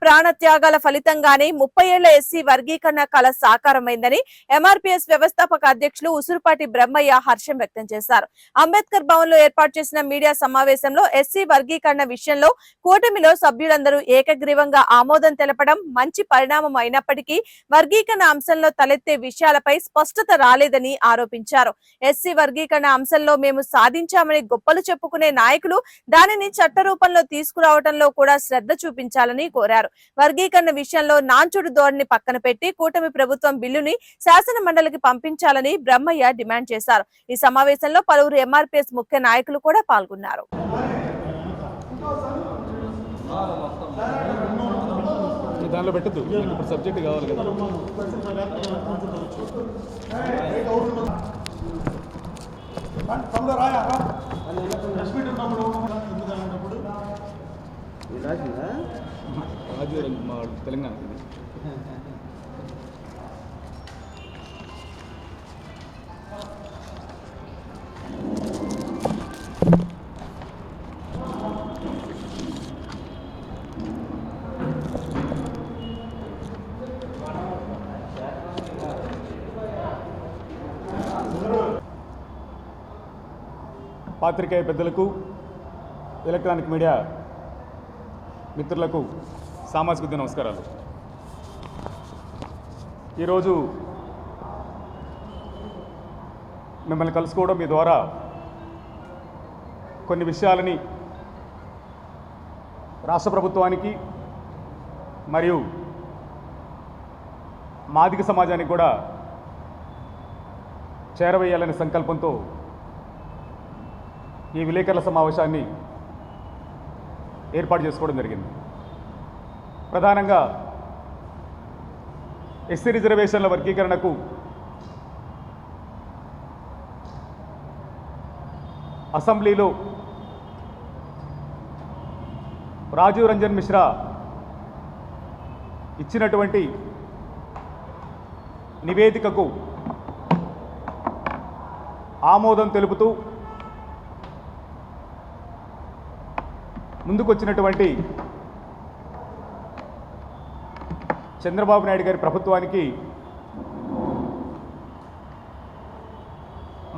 ప్రాణ త్యాగాల ఫలితంగానే ముప్పై ఏళ్ళ ఎస్సీ వర్గీకరణ కళ సాకారమైందని ఎంఆర్పీఎస్ వ్యవస్థాపక అధ్యక్షులు ఉసురుపాటి బ్రహ్మయ్య హర్షం వ్యక్తం చేశారు. అంబేద్కర్ భవన్లో ఏర్పాటు చేసిన మీడియా సమావేశంలో ఎస్సీ వర్గీకరణ విషయంలో కూటమిలో సభ్యులందరూ ఏకగ్రీవంగా ఆమోదం తెలపడం మంచి పరిణామం అయినప్పటికీ వర్గీకరణ అంశంలో తలెత్తే విషయాలపై స్పష్టత రాలేదని ఆరోపించారు. ఎస్సీ వర్గీకరణ అంశంలో మేము సాధించామని గొప్పలు చెప్పుకునే నాయకులు దానిని చట్ట రూపంలో తీసుకురావడంలో కూడా శ్రద్ధ చూపించాలని కోరారు వర్గీకరణ విషయంలో నాంచుడు ధోరణి పక్కన పెట్టి కూటమి ప్రభుత్వం బిల్లుని శాసన మండలికి పంపించాలని బ్రహ్మయ్య డిమాండ్ చేశారు. ఈ సమావేశంలో పలువురు ఎంఆర్పీఎస్ ముఖ్య నాయకులు కూడా పాల్గొన్నారు. పెట్టద్దు. ఇప్పుడు సబ్జెక్ట్ కావాలి కదా. రాయా రా. ప్రెస్ రాజు మా తెలంగాణ పాత్రికేయ పెద్దలకు ఎలక్ట్రానిక్ మీడియా మిత్రులకు సామాజిక నమస్కారాలు. ఈరోజు మిమ్మల్ని కలుసుకోవడం మీ ద్వారా కొన్ని విషయాలని రాష్ట్ర ప్రభుత్వానికి మరియు మాదిక సమాజానికి కూడా చేరవేయాలనే సంకల్పంతో ఈ విలేకరుల సమావేశాన్ని ఏర్పాటు చేసుకోవడం జరిగింది. ప్రధానంగా ఎస్సీ రిజర్వేషన్ల వర్గీకరణకు అసెంబ్లీలో రాజీవ్ రంజన్ మిశ్రా ఇచ్చినటువంటి నివేదికకు ఆమోదం తెలుపుతూ ముందుకొచ్చినటువంటి చంద్రబాబు నాయుడు గారి ప్రభుత్వానికి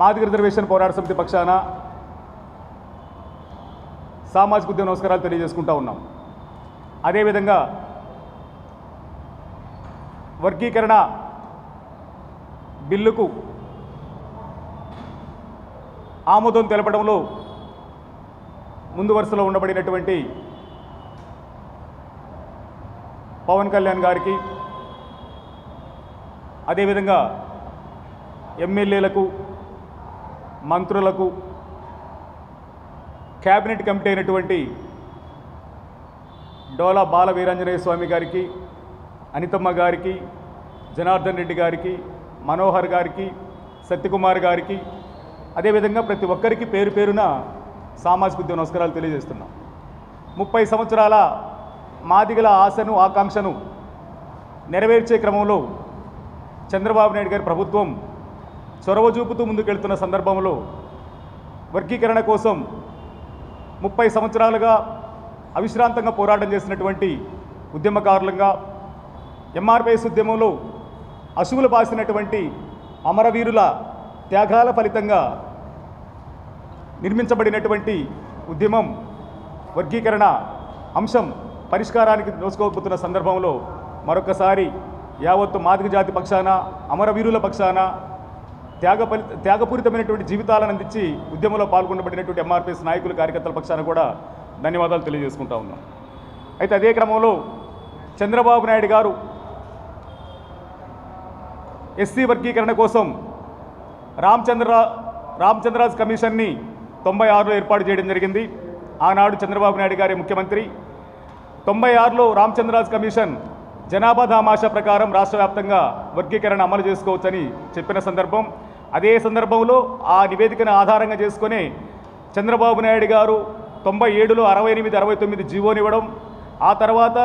మాదిక రిజర్వేషన్ పోరాట సమితి పక్షాన సామాజిక ఉద్యమ నమస్కారాలు తెలియజేసుకుంటా ఉన్నాం. అదేవిధంగా వర్గీకరణ బిల్లుకు ఆమోదం తెలపడంలో ముందు వరుసలో ఉండబడినటువంటి పవన్ కళ్యాణ్ గారికి అదేవిధంగా ఎమ్మెల్యేలకు మంత్రులకు క్యాబినెట్ కమిటీ అయినటువంటి డోలా బాల వీరాంజనేయ స్వామి గారికి అనితమ్మ గారికి జనార్దన్ రెడ్డి గారికి మనోహర్ గారికి సత్యకుమార్ గారికి అదేవిధంగా ప్రతి ఒక్కరికి పేరు పేరున సామాజిక ఉద్యమ నమస్కారాలు తెలియజేస్తున్నాం. ముప్పై సంవత్సరాల మాదిగల ఆశను ఆకాంక్షను నెరవేర్చే క్రమంలో చంద్రబాబు నాయుడు గారి ప్రభుత్వం చొరవ చూపుతూ ముందుకెళ్తున్న సందర్భంలో వర్గీకరణ కోసం ముప్పై సంవత్సరాలుగా అవిశ్రాంతంగా పోరాటం చేసినటువంటి ఉద్యమకారులంగా ఎంఆర్పిఎస్ ఉద్యమంలో అశువులు బాసినటువంటి అమరవీరుల త్యాగాల ఫలితంగా నిర్మించబడినటువంటి ఉద్యమం వర్గీకరణ అంశం పరిష్కారానికి దోసుకోకపోతున్న సందర్భంలో మరొకసారి యావత్తు మాదిక జాతి పక్షాన అమరవీరుల పక్షాన త్యాగ ఫలి త్యాగపూరితమైనటువంటి జీవితాలను అందించి ఉద్యమంలో పాల్గొనబడినటువంటి ఎంఆర్పిఎస్ నాయకులు కార్యకర్తల పక్షాన కూడా ధన్యవాదాలు తెలియజేసుకుంటా ఉన్నాం. అయితే అదే క్రమంలో చంద్రబాబు నాయుడు గారు ఎస్సీ వర్గీకరణ కోసం రామచంద్ర రామచంద్రాజ్ కమిషన్ని తొంభై ఆరులో ఏర్పాటు చేయడం జరిగింది. ఆనాడు చంద్రబాబు నాయుడు గారి ముఖ్యమంత్రి. తొంభై ఆరులో రామచంద్రాజ్ కమిషన్ జనాభా దామాషా ప్రకారం రాష్ట్ర వ్యాప్తంగా వర్గీకరణ అమలు చేసుకోవచ్చని చెప్పిన సందర్భం. అదే సందర్భంలో ఆ నివేదికను ఆధారంగా చేసుకునే చంద్రబాబు నాయుడు గారు తొంభై ఏడులో అరవై ఎనిమిది అరవై తొమ్మిది జీవోనివ్వడం ఆ తర్వాత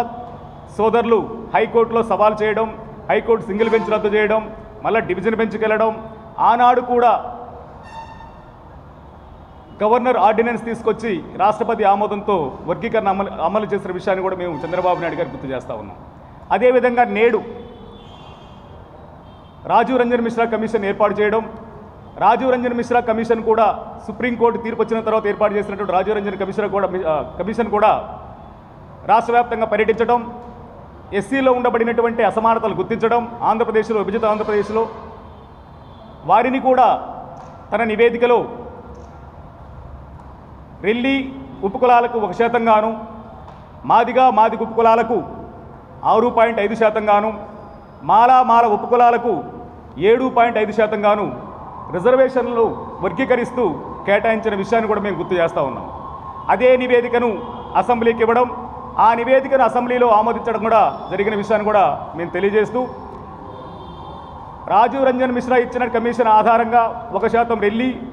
సోదరులు హైకోర్టులో సవాల్ చేయడం హైకోర్టు సింగిల్ బెంచ్ రద్దు చేయడం మళ్ళీ డివిజన్ బెంచ్కి వెళ్ళడం. ఆనాడు కూడా గవర్నర్ ఆర్డినెన్స్ తీసుకొచ్చి రాష్ట్రపతి ఆమోదంతో వర్గీకరణ అమలు అమలు చేసిన విషయాన్ని కూడా మేము చంద్రబాబు నాయుడు గారు గుర్తు చేస్తూ ఉన్నాం. అదేవిధంగా నేడు రాజీవ్ రంజన్ మిశ్రా కమిషన్ ఏర్పాటు చేయడం రాజీవ్ రంజన్ మిశ్రా కమిషన్ కూడా సుప్రీంకోర్టు తీర్పు వచ్చిన తర్వాత ఏర్పాటు చేసినటువంటి రాజీవ్ రంజన్ కమిషన్ కూడా కమిషన్ కూడా రాష్ట్ర వ్యాప్తంగా పర్యటించడం ఎస్సీలో ఉండబడినటువంటి అసమానతలు గుర్తించడం ఆంధ్రప్రదేశ్లో విభజిత ఆంధ్రప్రదేశ్లో వారిని కూడా తన నివేదికలో రెల్లి ఉపకులాలకు ఒక శాతంగాను మాదిగా మాది ఉపకులాలకు ఆరు పాయింట్ ఐదు శాతంగాను మాలా మాల ఉపకులాలకు ఏడు పాయింట్ ఐదు శాతంగాను రిజర్వేషన్లు వర్గీకరిస్తూ కేటాయించిన విషయాన్ని కూడా మేము గుర్తు చేస్తూ ఉన్నాం. అదే నివేదికను అసెంబ్లీకి ఇవ్వడం ఆ నివేదికను అసెంబ్లీలో ఆమోదించడం కూడా జరిగిన విషయాన్ని కూడా మేము తెలియజేస్తూ రాజీవ్ రంజన్ మిశ్రా ఇచ్చిన కమిషన్ ఆధారంగా ఒక శాతం రెల్లి